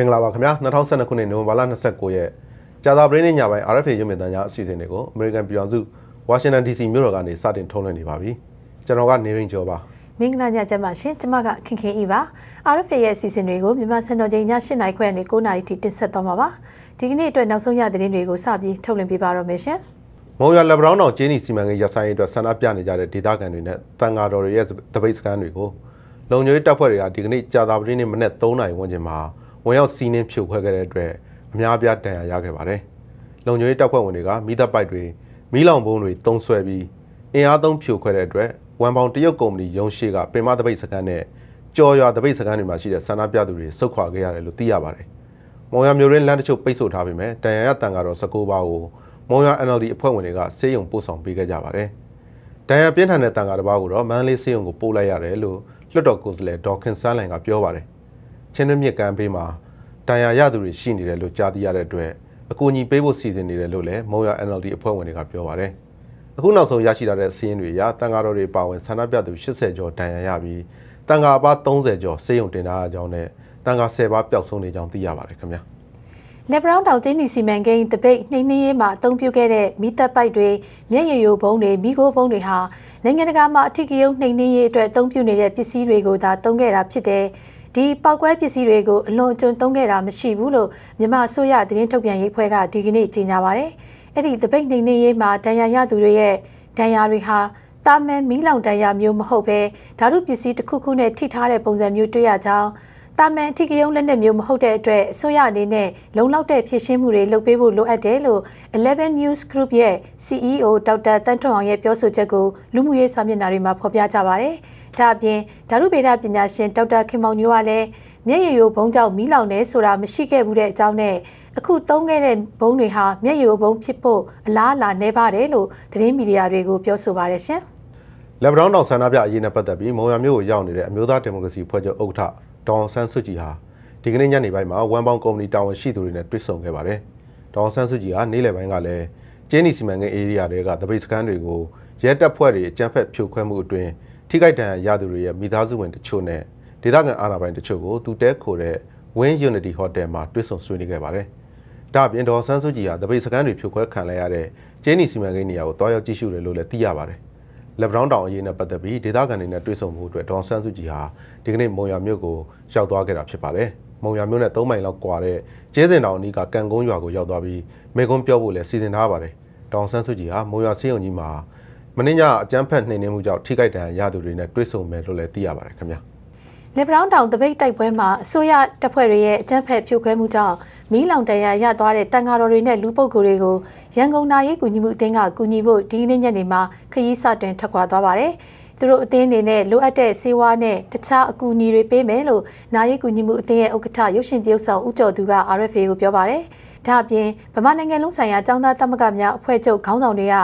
င်္ဂလာပါခင်ဗျာ2012ခုနှစ်နိုဝင်ဘာလ29ရက်ကြာသပတေးနေ့ညပိုင်း RFA ရုပ်မြင်သံကြားအစီအစဉ်တွေကို American ပြည်တော်စု Washington DC မြို့တော်ကနေစတင်ထုတ်လွှင့်နေပါပြီကျွန်တော်ကနေရင်ကျော်ပါမင်္ဂလာညချမ်းပါရှင်ကျွန်မကခင်ခင်ဤပါ RFA ရဲ့အစီအစဉ်တွေကိုမြန်မာစံတော်ချိန်ည7:00နာရီခွဲကနေ9:00နာရီထိတင်ဆက်သွားမှာပါဒီကနေ့အတွက်နောက်ဆုံးရသတင်းတွေကိုစပြီးထုတ်လွှင့်ပေးပါတော့မယ်ရှင်မုံရလက်ဘရောင်းတော်ကျင်းနီစီမံကိန်းရဆိုင်ရေးအတွက်ဆန္ဒပြနေကြတဲ့ဒေသခံတွေနဲ့တန်ဃာတော်တွေရဲ့တပိတ်စခန်းတွေကိုလုံခြုံရေးတပ်ဖွဲ့တွေကဒီကနေ့ကြာသပတေးနေ့မနက်3:00နာရီဝန်းကျင်မှာ ဝင်ရောက်စီးနင်းဖြိုခွဲခဲ့တဲ့အတွက်အများအပြားတန်ရာရခဲ့ပါတယ်။လုံခြုံရေးတပ်ဖွဲ့ဝင်တွေကမိသက်ပိုက်တွေမီးလောင်ပုံးတွေတုံးဆွဲပြီးအင်အားသုံးဖြိုခွဲတဲ့အတွက်ဝန်ပေါင်တရုတ်ကုမ္ပဏီရုံးရှိကပင်မတပိတ်စကန်နဲ့ကြော်ရွာတပိတ်စကန်တွေမှာရှိတဲ့ဆန္ဒပြသူတွေစုခွာခဲ့ရတယ်လို့သိရပါတယ်။မုံရမျိုးရင်းလမ်းတချို့ပိတ်ဆို့ထားပေမဲ့တန်ရာရတန်ကတော့19ပါးကိုမုံရ NLD အဖွဲ့ဝင်တွေကစေယုံပို့ဆောင်ပေးခဲ့ကြပါတယ်။တန်ရာပြင်းထန်တဲ့တန်ကတစ်ပါးကိုတော့မန်းလေးစေယုံကိုပို့လိုက်ရတယ်လို့လွှတ်တော်ကိုယ်စားလှယ်ဒေါ်ခင်စန်းလိုင်ကပြောပါတယ်။ ချင်းတွင်းမြစ်ကမ်းဘေးမှာတန်ရာရသူတွေရှိနေတယ်လို့ကြားသိရတဲ့အတွက်အကူအညီပေးဖို့စီစဉ်နေတယ်လို့လည်းမုံရ NLD အဖွဲ့ဝင်တွေကပြောပါတယ်။အခုနောက်ဆုံးရရှိလာတဲ့စီးရင်တွေအရတန်ဃာတော်တွေပါဝင်ဆန္ဒပြသူ80ကျော်တန်ရာရပြီးတန်ဃာအပါ30ကျော်စေယုံတင်ထားကြောင်းနဲ့တန်ဃာ10ပါးပျောက်ဆုံးနေကြောင်းသိရပါတယ်ခင်ဗျာ။လက်ဘရောင်းတောင်ကျင်းဒီစီမံကိန်းတပိတ်နှိမ့်နှင်းရေးမှာအသုံးပြုခဲ့တဲ့မိသက်ပိုက်တွေမျက်ရည်ယိုဘုံတွေမိခိုးဘုံတွေဟာနိုင်ငံတကာမှာအထူးကရုံနှိမ့်နှင်းရေးအတွက်အသုံးပြုနေတဲ့ပစ္စည်းတွေကိုသာသုံးခဲ့တာဖြစ်တဲ့ ဒီပောက်ကွဲပစ္စည်းတွေကိုအလွန်အကျွံသုံးခဲ့တာမရှိဘူးလို့မြန်မာအစိုးရသတင်းထုတ်ပြန်ရေးအဖွဲ့ကဒီကနေ့ကြေညာပါတယ်။အဲ့ဒီတပိတ်နေနေရေးမှာဒဏ်ရာရသူတွေရဲ့ဒဏ်ရာတွေဟာတာမန်မီးလောင်ဒဏ်ရာမျိုးမဟုတ်ဘဲဓာတုပစ္စည်းတစ်ခုခုနဲ့ထိထားတဲ့ပုံစံမျိုးတွေ့ရကြောင်းတာမန်အထီးကယုံလက်နက်မျိုးမဟုတ်တဲ့အတွက်အစိုးရအနေနဲ့လုံလောက်တဲ့ဖြည့်ရှင်းမှုတွေလုပ်ပေးဖို့လိုအပ်တယ်လို့11 News Group ရဲ့ CEO ဒေါက်တာတန်းထွန်းအောင်ရဲ့ပြောဆိုချက်ကိုလူမှုရေးစာမျက်နှာတွေမှာဖော်ပြကြပါဗျ။ ဒါအပြင်ဓာတုဗေဒပညာရှင်ဒေါက်တာခင်မောင်ညိုကလည်းမျက်ရည်ယိုဘုံကြောင့်မီးလောင်နေဆိုတာမရှိခဲ့ဘူးတဲ့အကြောင်းနဲ့အခုသုံးခဲ့တဲ့ဘုံတွေဟာမျက်ရည်ယိုဘုံဖြစ်ဖို့အလားအလာနေပါတယ်လို့သတင်းမီဒီယာတွေကိုပြောဆိုပါတယ်ရှင်။လက်ဘရောင်းတောင်ဆန္ဒပြအရေးနဲ့ပတ်သက်ပြီးမုံရမျိုးကိုရောက်နေတဲ့အမျိုးသားဒီမိုကရေစီဖွဲ့ချုပ်ဥက္ကဋ္ဌဒေါန်ဆန်းစုကြည်ဟာဒီကနေ့ညနေပိုင်းမှာဝမ်ပေါင်ကုမ္ပဏီတာဝန်ရှိသူတွေနဲ့တွေ့ဆုံခဲ့ပါတယ်။ဒေါန်ဆန်းစုကြည်ဟာနေ့လယ်ပိုင်းကလည်းကျင်းနီစီမံကိန်းအေရီယာတွေကတပိတ်စခန်းတွေကိုရဲတပ်ဖွဲ့တွေအကြမ်းဖက်ဖြိုခွဲမှုအတွင်း ထိခိုက်ဒဏ်ရာရသူတွေရဲ့မိသားစုဝင်တချို့နဲ့ဒေသခံအာဏာပိုင်တချို့ကိုသူတဲခိုတဲ့ Win Unity Hotel မှာတွေ့ဆုံဆွေးနွေးခဲ့ပါတယ်။ဒါ့အပြင်ဒေါ်ဆန်းစုကြည်ဟာတပိတ်စခန်းတွေဖြိုခွဲခံလိုက်ရတဲ့ကျင်းနီစီမံကိန်းနေရာကိုတွားရောက်ကြည့်ရှုတယ်လို့လည်းသိရပါတယ်။လက်ဘရောင်းတောင်အရေးနဲ့ပတ်သက်ပြီးဒေသခံတွေနဲ့တွေ့ဆုံမှုအတွက်ဒေါ်ဆန်းစုကြည်ဟာဒီကနေ့မုံရမြို့ကိုရောက်သွားခဲ့တာဖြစ်ပါတယ်။မုံရမြို့နဲ့၃မိုင်လောက်ကွာတဲ့ကျဲစင်တောင်အနီးကကံကုန်းရွာကိုရောက်သွားပြီးမေကွန်းပြောဖို့လည်းစီစဉ်ထားပါတယ်။ဒေါ်ဆန်းစုကြည်ဟာမုံရဆေးရုံကြီးမှာ မင်းညအကြမ်းဖက်နှိမ်နင်းမှုကြောင့်ထိခိုက်ဒဏ်ရာရသူတွေနဲ့တွေ့ဆုံမယ်လို့လည်းသိရပါတယ်ခင်ဗျာလေဘရောင်းတောင်တပိတ်တိုက်ပွဲမှာအစိုးရတပ်ဖွဲ့တွေရဲ့အကြမ်းဖက်ဖြိုခွဲမှုကြောင့်မီးလောင်တရာရသွားတဲ့တန်ဃာတော်တွေနဲ့လူပုဂ္ဂိုလ်တွေကိုရန်ကုန်နိုင်ရေးကူညီမှုအသင်းကကူညီဖို့ဒီနေ့ညနေမှာခရီးစတင်ထွက်ခွာသွားပါတယ်။သူတို့အသင်းအနေနဲ့လိုအပ်တဲ့စေဝါနဲ့တခြားအကူအညီတွေပေးမယ်လို့နိုင်ရေးကူညီမှုအသင်းရဲ့ဥက္ကဋ္ဌရုပ်ရှင်တရုပ်ဆောင်ဦးကျော်သူက RFA ကိုပြောပါတယ်။ဒါအပြင်ဗမာနိုင်ငံလုံးဆိုင်ရာចောင်းသားသမဂ္ဂများအဖွဲ့ချုပ်ခေါင်းဆောင်တွေက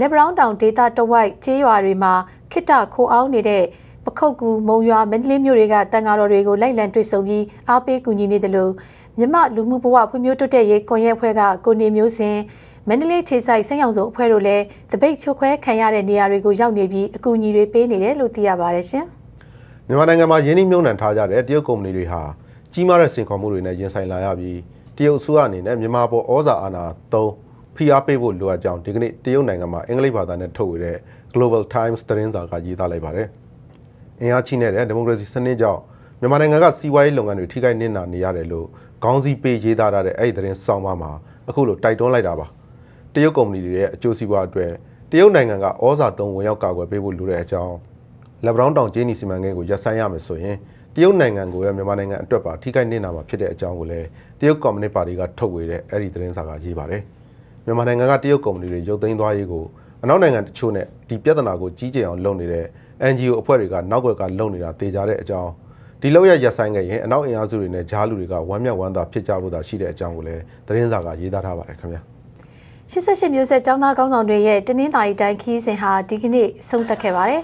လေဘရောင်းတောင်ဒေတာတဝိုက်ကျေးရွာတွေမှာခိတ္တခိုးအောင်နေတဲ့ပခုတ်ကူမုံရွာမန္တလေးမြို့တွေကတန်ဃာတော်တွေကိုလိုက်လံတွေ့ဆုံပြီးအားပေးကူညီနေတယ်လို့မြမလူမှုဘဝဖွံ့ဖြိုးတိုးတက်ရေးကွန်ရက်အဖွဲ့ကကိုနေမျိုးစင်မန္တလေးခြေဆိုင်ဆက်ရောင်စုံအဖွဲ့တို့လည်းတပိတ်ဖြိုခွဲခံရတဲ့နေရာတွေကိုရောက်နေပြီးအကူအညီတွေပေးနေတယ်လို့သိရပါတယ်ရှင်။မြန်မာနိုင်ငံမှာယင်းနှိမ့်မြုံနှံထားကြတဲ့တရုတ်ကုမ္ပဏီတွေဟာကြီးမားတဲ့စင်ခေါ်မှုတွေနဲ့ရင်ဆိုင်လာရပြီးတရုတ်အစိုးရအနေနဲ့မြန်မာပေါ်ဩဇာအာဏာသုံး ဖိအားပေးဖို့လိုအပ်ကြောင်းဒီကနေ့တရုတ်နိုင်ငံမှာအင်္ဂလိပ်ဘာသာနဲ့ထုတ်ဝေတဲ့ Global Times သတင်းစာကရေးသားလိုက်ပါတယ်။အင်အားကြီးနေတဲ့ဒီမိုကရေစီစနစ်ကြောင့်မြန်မာနိုင်ငံကစီးပွားရေးလုပ်ငန်းတွေထိခိုက်နစ်နာနေရတယ်လို့ခေါင်းစည်းပေးရေးသားထားတဲ့အဲ့ဒီသတင်းဆောင်ပါမှာအခုလိုတိုက်တွန်းလိုက်တာပါ။တရုတ်ကုမ္ပဏီတွေရဲ့အကျိုးစီးပွားအတွက်တရုတ်နိုင်ငံကဩဇာသုံးဝင်ရောက်ကာကွယ်ပေးဖို့လိုတဲ့အကြောင်းလက်ဘရောင်းတောင်ကျင်းနီစီမံကိန်းကိုရပ်ဆိုင်းရမယ်ဆိုရင်တရုတ်နိုင်ငံကိုရမြန်မာနိုင်ငံအတွက်ပါထိခိုက်နစ်နာမှာဖြစ်တဲ့အကြောင်းကိုလည်းတရုတ်ကွန်မြူနစ်ပါတီကထုတ်ဝေတဲ့အဲ့ဒီသတင်းစာကရေးပါတယ်။ မြန်မာနိုင်ငံကတရုတ်ကုမ္ပဏီတွေရုပ်သိမ်းသွားရေးကိုအနောက်နိုင်ငံတချို့နဲ့ဒီပြဿနာကိုကြီးကျယ်အောင်လုပ်နေတဲ့ NGO အဖွဲ့တွေကနောက်ွက်ကလုပ်နေတာတေချာတဲ့အကြောင်းဒီလောက်ရရက်ဆိုင်ခဲ့ရင်အနောက်အင်အားစုတွေနဲ့ဂျားလူတွေကဝမ်းမြောက်ဝမ်းသာဖြစ်ကြဖို့သာရှိတဲ့အကြောင်းကိုလည်းသတင်းစာကရေးသားထားပါတယ်ခင်ဗျာ88မျိုးဆက်ចောင်းသားကောင်းဆောင်တွေရဲ့တနင်္သာရီတိုင်းခီးစဉ်ဟာဒီကနေ့ဆုံးသက်ခဲ့ပါတယ်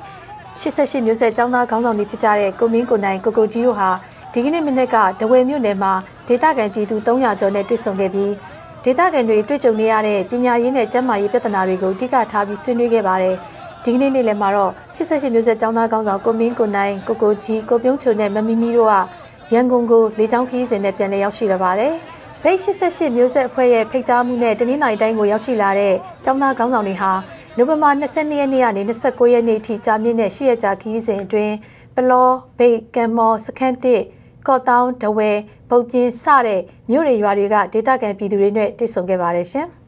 88မျိုးဆက်ចောင်းသားကောင်းဆောင်တွေဖြစ်ကြတဲ့ကိုမင်းကိုနိုင်ကိုကိုကြီးတို့ဟာဒီကနေ့မနေ့ကဒဝဲမြို့နယ်မှာဒေသခံပြည်သူ300ကျော်နဲ့တွေ့ဆုံခဲ့ပြီး ဒေသခံတွေတွေ့ကြုံနေရတဲ့ပညာရေးနဲ့ကျန်းမာရေးပြဿနာတွေကိုအဓိကထားပြီးဆွေးနွေးခဲ့ပါတယ်။ဒီကနေ့နေ့လယ်မှာတော့88မျိုးဆက်ကျောင်းသားကောင်းဆောင်ကိုမင်းကိုနိုင်ကိုကိုကြီးကိုပြုံးချုံနဲ့မမီမီတို့ကရန်ကုန်ကိုလေကြောင်းခရီးစဉ်နဲ့ပြန်လည်ရောက်ရှိလာပါတယ်။ဘိတ်88မျိုးဆက်အဖွဲ့ရဲ့ဖိတ်ကြားမှုနဲ့တနင်္လာရီတိုင်းကိုရောက်ရှိလာတဲ့ကျောင်းသားခေါင်းဆောင်တွေဟာနိုဝင်ဘာ22ရက်နေ့ကနေ29ရက်နေ့ထိကြာမြင့်တဲ့ရှစ်ရက်ကြာခရီးစဉ်အတွင်းပလောဘိတ်ကံမော်စခန်းတစ် ကော့တောင်းဒဝဲပုတ်ပြင်းစတဲ့မြို့တွေရွာတွေကဒေသခံပြည်သူတွေနဲ့တွေ့ဆုံခဲ့ပါတယ်ရှင်။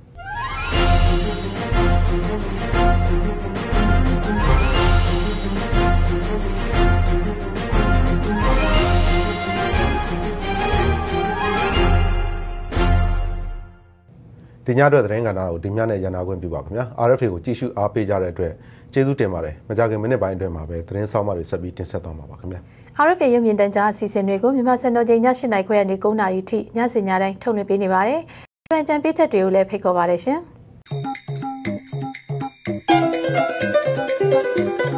ဒီညအတွက်သတင်းကဏ္ဍကိုဒီညနဲ့ရန်နာခွင့်ပြုပါခင်ဗျာ RFA ကိုကြည့်ရှုအားပေးကြတဲ့အတွက်ကျေးဇူးတင်ပါတယ်မကြခင်မိနစ်ပိုင်းအတွင်းမှာပဲသတင်းဆောင်မတွေဆက်ပြီးတင်ဆက်သွားမှာပါခင်ဗျာ RFA ရုပ်မြင်သံကြားအစီအစဉ်တွေကိုမြန်မာစံတော်ချိန်ည7:00နာရီခွဲကနေ9:00နာရီထိညစဉ်ညတိုင်းထုတ်လွှင့်ပေးနေပါတယ်။ပြန်ကြံပေးချက်တွေကိုလည်းဖိတ်ခေါ်ပါတယ်ရှင်။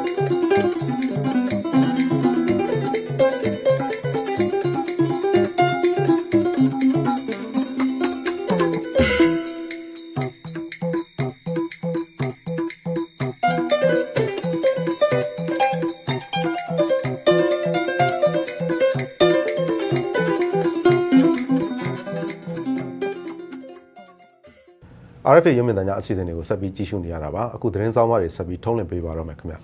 RFA ရုပ်မြင်သံကြားအစီအစဉ်တွေကိုဆက်ပြီးကြည့်ရှုနေရတာပါအခုသတင်းဆောင်မတွေဆက်ပြီးထုံးလင်းပေးပါတော့မယ်ခင်ဗျာ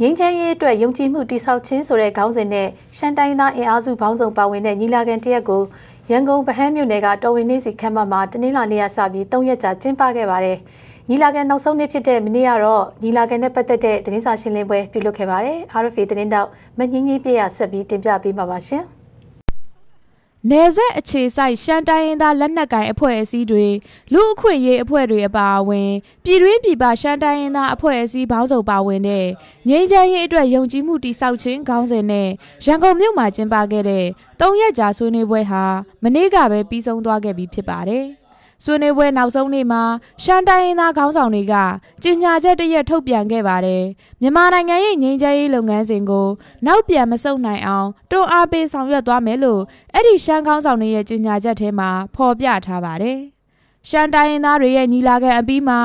ငင်းချမ်းရေးအတွက်ယုံကြည်မှုတိဆောက်ခြင်းဆိုတဲ့ခေါင်းစဉ်နဲ့ရှမ်းတိုင်းသားအင်အားစုပေါင်းစုံပါဝင်တဲ့ညီလာခံတရက်ကိုရန်ကုန်ဗဟန်းမြို့နယ်ကတော်ဝင်နေစီခမ်းမမှာတနင်္လာနေ့ကစပြီး၃ရက်ကြာကျင်းပခဲ့ပါတယ်။ညီလာခံနောက်ဆုံးနေ့ဖြစ်တဲ့မနေ့ကတော့ညီလာခံနဲ့ပတ်သက်တဲ့သတင်းစာရှင်းလင်းပွဲပြုလုပ်ခဲ့ပါတယ်။ RFA သတင်းတောက်မငင်းကြီးပြရဆက်ပြီးတင်ပြပေးမှာပါရှင်။ နယ်ဆက်အခြေစိုက်ရှမ်းတိုင်းရင်းသားလက်နက်ကိုင်အဖွဲ့အစည်းတွေလူအခွင့်ရေးအဖွဲ့တွေအပါအဝင်ပြည်တွင်းပြည်ပရှမ်းတိုင်းရင်းသားအဖွဲ့အစည်းပေါင်းစုံပါဝင်တဲ့ငြိမ်းချမ်းရေးအတွက်ယုံကြည်မှုတိဆောက်ခြင်းခေါင်းစဉ်နဲ့ရန်ကုန်မြို့မှာကျင်းပခဲ့တဲ့၃ရက်ကြာဆွေးနွေးပွဲဟာမနေ့ကပဲပြီးဆုံးသွားခဲ့ပြီဖြစ်ပါတယ်။ ဆွေးနွေးပွဲနောက်ဆုံးနေ့မှာရှမ်းတိုင်းရင်းသားခေါင်းဆောင်တွေကကြေညာချက်တရက်ထုတ်ပြန်ခဲ့ပါတယ်။မြန်မာနိုင်ငံရဲ့ငြိမ်းချမ်းရေးလုပ်ငန်းစဉ်ကိုနောက်ပြန်မဆုတ်နိုင်အောင်တွန်းအားပေးဆောင်ရွက်သွားမယ်လို့အဲ့ဒီရှမ်းခေါင်းဆောင်တွေရဲ့ကြေညာချက်ထဲမှာဖော်ပြထားပါတယ်။ ရှမ်းတိုင်းရင်းသားတွေရဲ့ညီလာခံအပြီးမှာ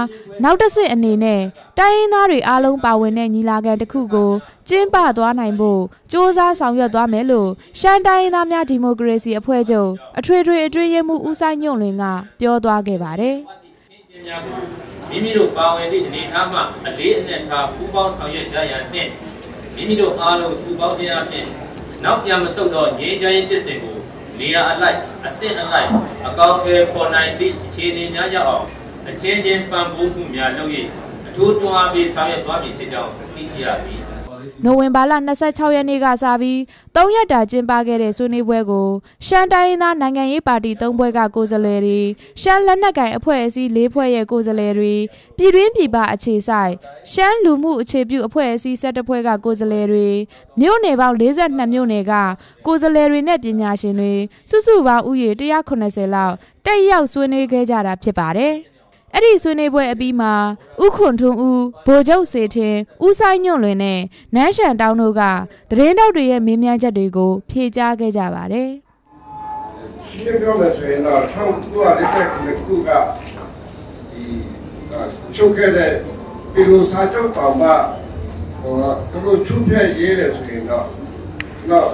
နောက်တစ်ဆင့်အနေနဲ့တိုင်းရင်းသားတွေအားလုံးပါဝင်တဲ့ညီလာခံတစ်ခုကိုကျင်းပသွားနိုင်ဖို့စ조사ဆောင်ရွက်သွားမယ်လို့ရှမ်းတိုင်းရင်းသားများဒီမိုကရေစီအဖွဲ့ချုပ်အထွေထွေအတွင်းရေးမှူးဦးဆိုင်ညွန့်လွင်ကပြောသွားခဲ့ပါတယ်မိမိတို့ပါဝင်သည့်အနေထားမှအလေးအနက်ထားပူးပေါင်းဆောင်ရွက်ကြရန်နှင့်မိမိတို့အားလုံးစုပေါင်းခြင်းအပြင်နောက်ပြန်မဆုတ်တော့ငြိမ်းချမ်းရေးဖြစ်စဉ်ကို နေရာအလိုက်အဆင့်အလိုက်အကောင့်တွေပေါ်နိုင်သည့်အခြေအနေများရအောင်အချင်းချင်းပံ့ပိုးမှုများလုပ်၍အထူးတွန်းအားပေးဆောင်ရွက်သွားမည်ဖြစ်ကြောင်းသိရှိရသည် နိုဝင်ဘာလ26ရက်နေ့ကစပြီး3ရက်တာကျင်းပခဲ့တဲ့ဆွေးနွေးပွဲကိုရှမ်းတိုင်းရင်းသားနိုင်ငံရေးပါတီ၃ဘွဲကကိုယ်စားလှယ်တွေရှမ်းလက်နက်ကိုင်အဖွဲ့အစည်း၄ဖွဲ့ရဲ့ကိုယ်စားလှယ်တွေပြည်တွင်းပြည်ပအခြေဆိုင်ရှမ်းလူမှုအခြေပြုအဖွဲ့အစည်း၁၁ဖွဲ့ကကိုယ်စားလှယ်တွေမြို့နယ်ပေါင်း42မြို့နယ်ကကိုယ်စားလှယ်တွေနဲ့ပညာရှင်တွေစုစုပေါင်းဥယေ180လောက်တက်ရောက်ဆွေးနွေးခဲ့ကြတာဖြစ်ပါတယ်။ အဲ့ဒီဆွေးနွေးပွဲအပြီးမှာဥခွန်ထွန်းဦးဗိုလ်ချုပ်စေထင်ဦးဆိုင်ညွန့်လွင်နဲ့နန်းရှန်တောင်းတို့ကသတင်းတောက်တွေရဲ့မေးမြန်းချက်တွေကို ဖြေကြားခဲ့ကြပါတယ်ရှင်းပြောမယ်ဆိုရင်တော့1949ခုကဒီချုပ်ခဲ့တဲ့ပြည်လိုစာချုပ်တောင်မှဟိုသူတို့ချုပ်ပြရေးတယ်ဆိုရင်တော့တော့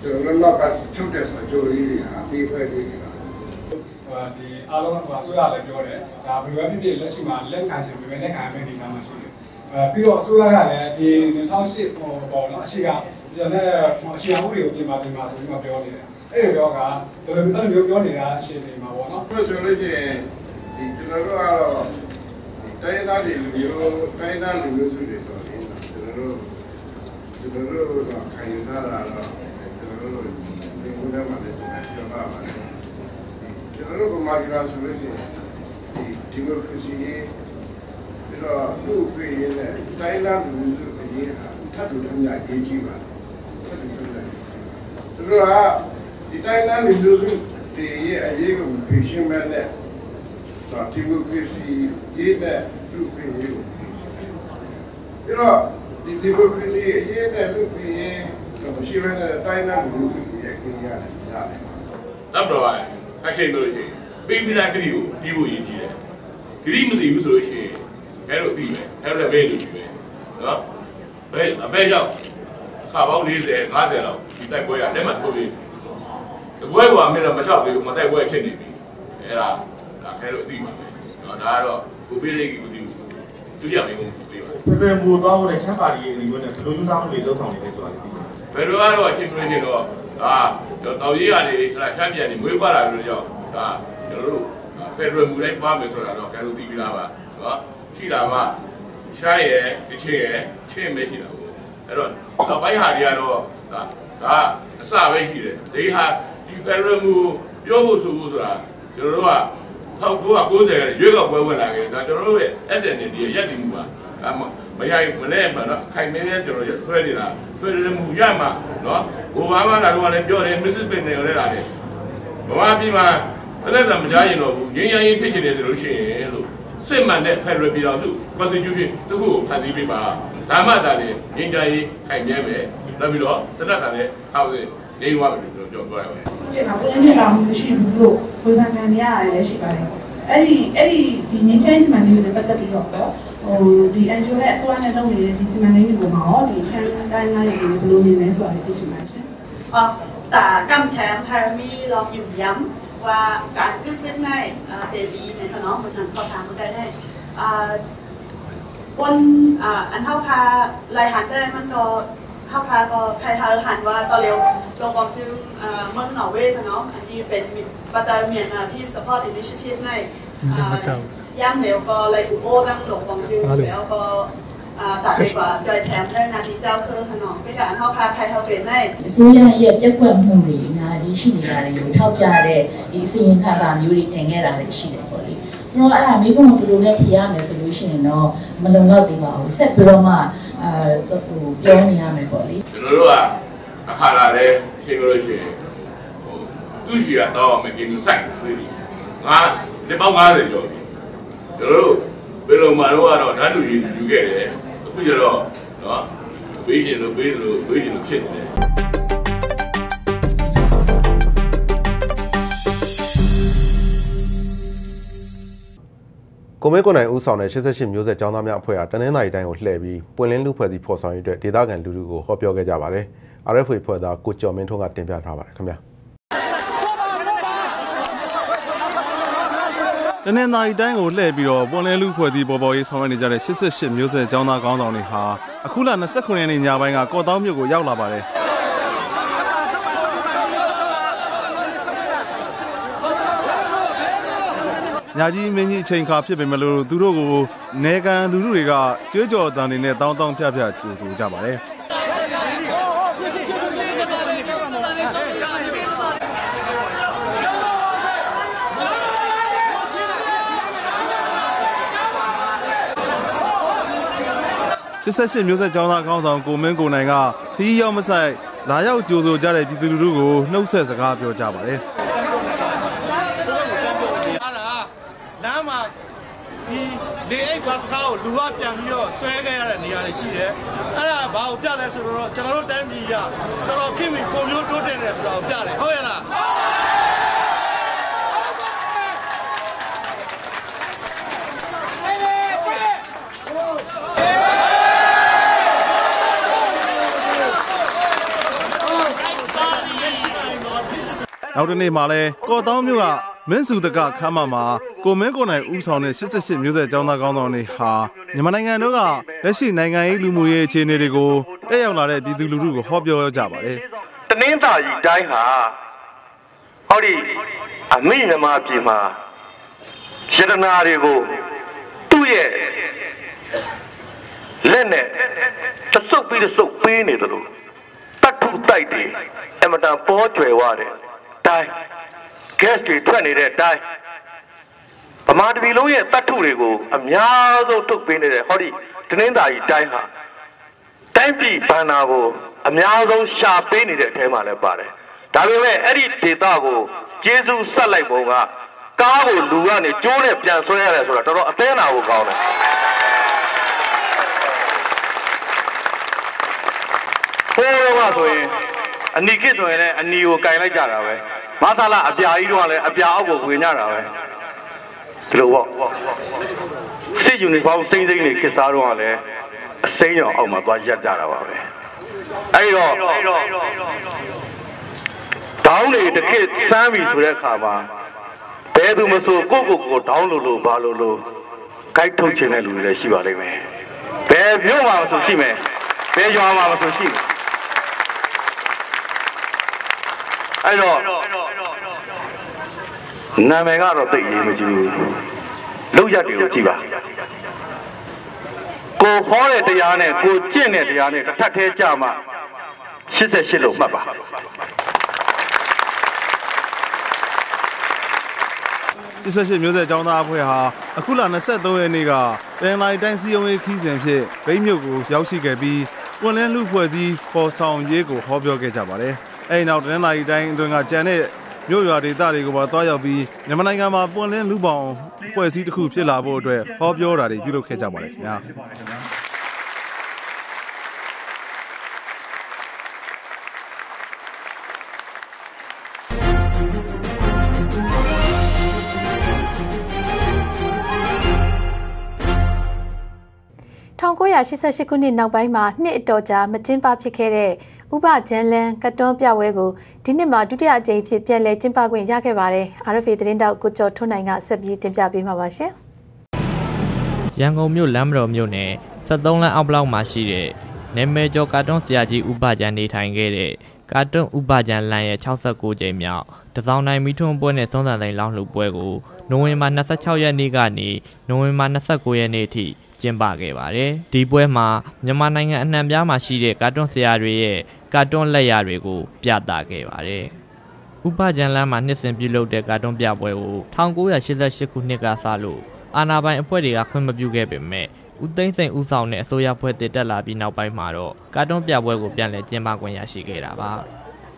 ကျွန်တော်တို့ကချုပ်တဲ့စာချုပ်လေးတွေဟာဒီဖွဲ့လေးတွေဒီ အားလုံးကဆိုရလည်းပြောတယ်ဒါဘယ်လိုပဲဖြစ်ဖြစ်လက်ရှိမှာလက်ခံခြင်းပဲလက်ခံမယ့်အနေအထားမှာရှိတယ်အဲပြီးတော့အစိုးရကလည်းဒီ2008ပေါ်ပေါ်တော့အရှိကကျွန်တော်အရှိအမှုတွေကိုပြင်ပါပြင်ပါဆိုပြီးမှပြောနေတယ်အဲ့ဒီတော့ကဘယ်လိုအဲ့လိုမျိုးပြောနေတာအရှိနေမှာပေါ့နော်ဆိုဆိုလို့ရှိရင်ဒီကျွန်တော်တို့ကတော့တိုင်းသားတွေလူမျိုးတိုင်းသားလူမျိုးစုတွေတော့ကျွန်တော်တို့ကျွန်တော်တို့ကခိုင်နာတာတော့ကျွန်တော်တို့ဒီဘုရားမှာလည်းပြောပါပါတယ် ကျွန်တော်တို့ဗမာပြည်မှာဆိုလို့ရှိရင်ဒီဒီမိုကရေစီရေးပြီးတော့လူ့အခွင့်အရေးနဲ့တိုင်းသားလူမျိုးအရေးဟာထပ်တူထမျှရေးကြည့်ပါထပ်တူထမျှရေးကြည့်ပါသူတို့ကဒီတိုင်းသားလူမျိုးစုတွေရဲ့အရေးကိုဖြေရှင်းမဲ့နဲ့တော့ဒီမိုကရေစီရေးနဲ့လူ့အခွင့်အရေးကိုပြီးတော့ဒီဒီမိုကရေစီအရေးနဲ့လူ့အခွင့်အရေးတော့မရှိဘဲနဲ့တိုင်းသားလူမျိုးတွေရဲ့ခွင့်ရတယ်ရတယ်တပ်တော် အရှိန်လို့ရှိရင်ပေးပြီးသားဂရီကိုပြီးဖို့ရည်ကြည့်တယ်ဂရီမသိဘူးဆိုလို့ရှိရင်အဲလိုသိမယ်အဲလိုလည်းပဲလို့ပြီးမယ်နော်ဘယ်အမဲကြောင့်ခခါပေါင်း40 50လောက်ဒီတိုက်ပွဲကလက်မှတ်ထိုးပြီးတပွဲကမင်းတော့မလျှောက်သေးဘူးမတိုက်ပွဲဖြစ်နေပြီအဲ့ဒါဒါခဲလို့အသိပါပဲနော်ဒါကတော့ကိုပေးလေးကိုဒီသူရမင်းကိုပေးပါဖေဖေမူသွားဖို့နဲ့ချမ်းပါတီရဲ့ဒီလိုနဲ့ဘယ်လိုယူသားမှုတွေလှုပ်ဆောင်နေလဲဆိုတာသိချင်တယ်ဘယ်လိုကတော့အရှင်းပြနေတော့ဒါ တောင်ကြီးကနေဟလာချမ်းပြန်နေမွေးဖွားလာပြီးတော့ဒါကျွန်တော်တို့ဖက်ဒရယ်မူတိုင်းပါမယ်ဆိုတာတော့ကဲလို့သိပြီးသားပါနော်ရှိတာမှရှားရဲ့တစ်ချက်ရဲ့ချင်းမရှိတာဘူးအဲ့တော့နောက်ပိုင်းဟာတွေကတော့ဒါဒါအစပဲရှိတယ်ဒီဟာဒီဖက်ဒရယ်မူပြောဖို့ဆိုဖို့ဆိုတာကျွန်တော်တို့က1990ရွေးကောက်ပွဲဝင်လာခဲ့တယ်ဒါကျွန်တော်တို့ရဲ့ SND ရဲ့ရက်တည်မှုပါဒါ မရိုက်မလဲမနော်ခိုင်မင်းရဲ့ကျွန်တော်ဆွဲနေတာဆွဲတယ်မူရမှာနော်ဘိုဘာမလာတော့လည်းပြောတယ် Mrs. Payne နဲ့လည်းလာတယ်ဘဝပြည်မှာသက်သက်မကြားရင်တော့ဘူးငြိမ်းချမ်းရေးဖြစ်ချင်တယ်ဆိုလို့ရှိရင်လို့စစ်မှန်တဲ့ Federal ပြည်တော်စု Constitution တခုကိုဖန်တီးပေးပါဒါမှသာလေငြိမ်းချမ်းရေးခိုင်မြဲမယ်နောက်ပြီးတော့တနက်ကလည်းဟောက်နေဝါမယ်လို့ပြောပြောရမယ်ကျင်တာကိုလည်းလာမှုမရှိဘူးလို့ဝေဖန်ခံရရတယ်လည်းရှိပါတယ်အဲ့ဒီအဲ့ဒီဒီငင်းချင်းစီမံကိန်းတွေပတ်သက်ပြီးတော့ဟို ဒီ NGO ရဲ့အစိုးရနဲ့လုပ်နေတဲ့ဒီစီမံကိန်းတွေပေါ်မှာရောဒီချမ်းတိုင်းသားတွေဘယ်လိုမြင်လဲဆိုတာလည်းသိချင်ပါတယ်ရှင် Ờ, tà cam thèm Harami lo dùm dám và cả cứ xếp này để lý này nó một lần khó thảm một cái này à, quân à, anh hao kha lại hẳn đây mình có hao kha có khai hao hẳn và tao liều tôiบอกถึงอ่าเมืองนอร์เวย์เนาะอันนี้เป็นปัตตาเมียน Peace Support Initiative ในอ่าย่ำเหลวก็เลยอุโบตั้งหลงบอกถึงแล้วก็อ่าตัดดีกว่าจอยแถมได้นาทีเจ้าคือขนมพี่ ย่างเดียวก็เลยอุโอ้ตั้งหลงตองจื้อแล้วก็打这个在前面那里教课可能非常好看，开头给内。所以呢，也接管护理，那里是你那里有套家的，一次性看法有的听个那里是的，好哩。所以啊，美国我不如来提下个 solution 喏，没弄到地方，塞不了嘛，呃，都标你下没好哩。比如说啊，看那里是不是？都是啊，到美国去塞，所以啊，你包我来做。 တော်တို့ဘယ်လိုမှတော့ကတော့ဓာတ်လူကြီးယူခဲ့တယ်အခုကျတော့နော်ပေးခြင်းလို့ပေးလို့ပေးခြင်းလို့ဖြစ်နေတယ်ကိုမဲကိုနိုင်ဦးဆောင်တဲ့88မျိုးဆက်ចောင်းသားများအဖွဲ့ဟာတနင်္သာရီတိုင်းကိုလှည့်ပြီးပွင့်လင်းလူဖွဲ့စည်းဖော်ဆောင်ရေးအတွက်ဒေသခံလူထုကိုဟောပြောခဲ့ကြပါတယ်။ RFA ဖွဲ့သားကိုကျော်မင်းထွန်းကတင်ပြထားပါတယ်ခင်ဗျာ။ တနင်္သာရီတိုင်းကိုလှည့်ပြီးတော့ပွန်လဲလူဖွဲ့စည်းပေါ်ပေါ်ရေးဆောင်ရွက်နေကြတဲ့88မျိုးဆက်ចောင်းသားကောင်းဆောင်တွေဟာအခုလ29ရက်နေ့ညပိုင်းကကော့တောင်းမြို့ကိုရောက်လာပါတယ်ညာကြီးမင်းကြီးအချိန်ခါဖြစ်ပေမဲ့လို့သူတို့ကိုနေကန်လူလူတွေကကြွေးကြော်တန်တွေနဲ့တောင်းတောင်းဖြတ်ဖြတ်ကြိုဆိုကြပါတယ် 88မျိုးဆက်ကျောင်းသားခေါင်းဆောင်ကိုမင်းကိုနိုင်ကခီးရောက်မဆိုင်လာရောက်ကြိုဆိုကြတဲ့ပြည်သူလူထုကိုနှုတ်ဆက်စကားပြောကြပါတယ်လမ်းမှာဒီလေအိတ်ဘတ်စကားကိုလူကပြန်ပြီးတော့ဆွဲခဲ့ရတဲ့နေရာတွေရှိတယ်။အဲ့ဒါဘာကိုပြလဲဆိုတော့ကျွန်တော်တို့တိုင်းပြည်ကတော်တော်ခင်မီပုံမျိုးတိုးတက်နေတယ်ဆိုတာကိုပြတယ်ဟုတ်ရဲ့လား။ နောက်တစ်နေ့မှာလဲကော့တောင်းမြို့ကမင်းစုတကခမ်းမမှာကိုမင်းကိုနိုင်ဦးဆောင်တဲ့88မျိုးဆက်ကျောင်းသားကောင်းဆောင်တွေဟာမြန်မာနိုင်ငံတို့ကလက်ရှိနိုင်ငံရေးလူမှုရေးအခြေအနေတွေကိုတက်ရောက်လာတဲ့ပြည်သူလူထုကိုဟောပြောကြပါတယ်တနင်္သာရီတိုင်းဟာဟောဒီအမိနမပြည်မှာယတနာတွေကိုသူ့ရဲ့လက်နဲ့တဆုပ်ပြီးတဆုပ်ပေးနေတယ်လို့တတ်ထုတိုက်တယ်အမတန်ပေါ်ကျွယ်ဝတဲ့ တိုင်း gas တွေထွက်နေတဲ့တိုင်းဗမာတပြည်လုံးရဲ့တတ်ထုတွေကိုအများဆုံးထုတ်ပေးနေတဲ့ဟောဒီတနင်္သာရီတိုင်းဟာတိုင်းပြည်ဘန္နာကိုအများဆုံးရှာပေးနေတဲ့အထဲမှာလည်းပါတယ်။ဒါပေမဲ့အဲ့ဒီဒေတာကိုကျေးဇူးဆက်လိုက်ပုံကကားကိုလူကနေကျိုးနဲ့ပြန်ဆွဲရတယ်ဆိုတာတော်တော်အသေးနာကိုကောင်းတယ်။ဟိုတော့ကဆိုရင် အနီကစ်ဆိုရင်လည်းအနီကိုကင်လိုက်ကြတာပဲ။မဆလာအပြာကြီးတော့လည်းအပြာအောက်ကိုဝင်ကြတာပဲ။ဒီလိုပေါ့စစ်ယူနီဖောင်းစိမ့်စိမ့်နေခစ်စားတော့ကလည်းအစိမ်းရောင်အောက်မှာသွားရက်ကြတာပါပဲအဲ့တော့ဒေါင်းတွေတစ်ခေတ်စမ်းပြီဆိုတဲ့အခါမှာဘယ်သူမဆိုကိုယ့်ကိုယ်ကိုဒေါင်းလို့လို့ဘာလို့လို့ဂိုက်ထုတ်ချင်တဲ့လူတွေလည်းရှိပါလိမ့်မယ်ဘယ်မြို့မှာမဆိုရှိမယ်ဘယ်ရွာမှာမဆိုရှိမယ် အဲ့တော့နာမည်ကတော့သိရေးမကြည့်ဘူးလောက်ရက်တွေကိုကြည့်ပါကိုဟောတဲ့တရားနဲ့ကိုကျင့်တဲ့တရားနဲ့တစ်ထပ်သေးကြမှာ88လို့မှတ်ပါ18မျိုးဆက်ចောင်းသားအဖွဲ့ဟာအခုလ23ရက်နေ့ကတန်လိုက်တိုင်းစီယုံရေးခီးစဉ်ဖြင့်ဗိမ်းမြို့ကိုရောက်ရှိခဲ့ပြီးပွန်လင်းလူဖွဲ့စည်းပေါ်ဆောင်ရေးကိုဟောပြောခဲ့ကြပါတယ်။ အဲဒီနောက်တန်လိုက်တိုင်းအတွင်းကကြံတဲ့မြို့ရွာဒေသတွေကိုပါတွားရောက်ပြီးမြန်မာနိုင်ငံမှာပွန်လင်းလူပေါင်းဖွဲ့စည်းတစ်ခုဖြစ်လာဖို့အတွက်ဟောပြောတာတွေပြုလုပ်ခဲ့ကြပါတယ်ခင်ဗျာ။1988ခုနှစ်နောက်ပိုင်းမှာနှစ်အတော်ကြာမကျင်းပဖြစ်ခဲ့တဲ့ ဥပဂျန်လန်ကတွန်းပြပွဲကိုဒီနှစ်မှာဒုတိယအကြိမ်ဖြစ်ပြန်လည်ကျင်းပခွင့်ရခဲ့ပါတယ်။ RFA သတင်းတောက်ကိုကျော်ထွန်းနိုင်ကဆက်ပြီးတင်ပြပေးမှာပါရှင်။ရန်ကုန်မြို့လမ်းမတော်မြို့နယ်73လမ်းအောက်ဘလောက်မှာရှိတဲ့နာမည်ကျော်ကာတွန်းဆရာကြီးဥပဂျန်နေထိုင်ခဲ့တဲ့ကာတွန်းဥပဂျန်လန်ရဲ့69ကြိမ်မြောက်တစောင်းနိုင်မီထွန်းပွဲနဲ့သွန်းသံတိုင်းလောင်းလှူပွဲကိုနိုဝင်ဘာ26ရက်နေ့ကနေနိုဝင်ဘာ29ရက်နေ့ထိကျင်းပခဲ့ပါတယ်။ဒီပွဲမှာမြန်မာနိုင်ငံအနှံ့ပြားမှာရှိတဲ့ကာတွန်းဆရာတွေရဲ့ ကာတွန်းလက်ရာတွေကို ပြသခဲ့ပါတယ်။ဥပကြံလမ်းမှာနှစ်စဉ်ပြုလုပ်တဲ့ကာတွန်းပြပွဲကို1988ခုနှစ်ကစလို့အာဏာပိုင်အဖွဲ့တွေကခွင့်မပြုခဲ့ပေမဲ့ဦးသိန်းစိန်ဦးဆောင်တဲ့အစိုးရဖွဲ့တည်တက်လာပြီးနောက်ပိုင်းမှာတော့ကာတွန်းပြပွဲကိုပြန်လည်ကျင်းပခွင့်ရရှိခဲ့တာပါ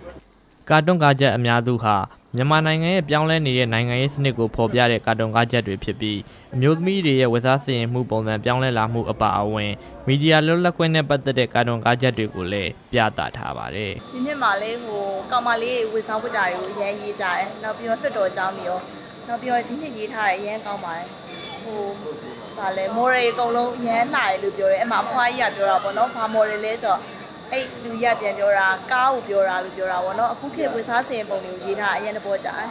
။ကာတွန်းကားချက်အများစုဟာ မြန်မာနိုင်ငံရဲ့ပြောင်းလဲနေတဲ့နိုင်ငံရေးစနစ်ကိုဖော်ပြတဲ့ကာတွန်ကားချက်တွေဖြစ်ပြီးအမျိုးသမီးတွေရဲ့ဝတ်စားစင်မှုပုံစံပြောင်းလဲလာမှုအပါအဝင်မီဒီယာလွတ်လပ်ခွင့်နဲ့ပတ်သက်တဲ့ကာတွန်ကားချက်တွေကိုလည်းပြသထားပါတယ်။ဒီနှစ်မှာလေးဟိုကောင်မလေးဝတ်စားဝတ်တာတွေကိုအရင်ရေးကြတယ်။နောက်ပြီးတော့လွှတ်တော်အကြောင်းတွေရောနောက်ပြီးတော့ဒီနှစ်ရေးထားတဲ့အရင်ကောင်းပါတယ်။ဟိုဗာလဲမော်ရယ်အကုန်လုံးရမ်းလာတယ်လို့ပြောတယ်။အဲ့မှာအဖွားကြီးကပြောတာပေါ့နော်။ဘာမော်ရယ်လဲဆိုတော့ အဲ့လူရပြန်ပြောတာကားကိုပြောတာလို့ပြောတာပေါ့နော်အခုခေတ်ဝစားစင်ပုံတွေကိုရေးထားအရင်တဘောကြာတယ်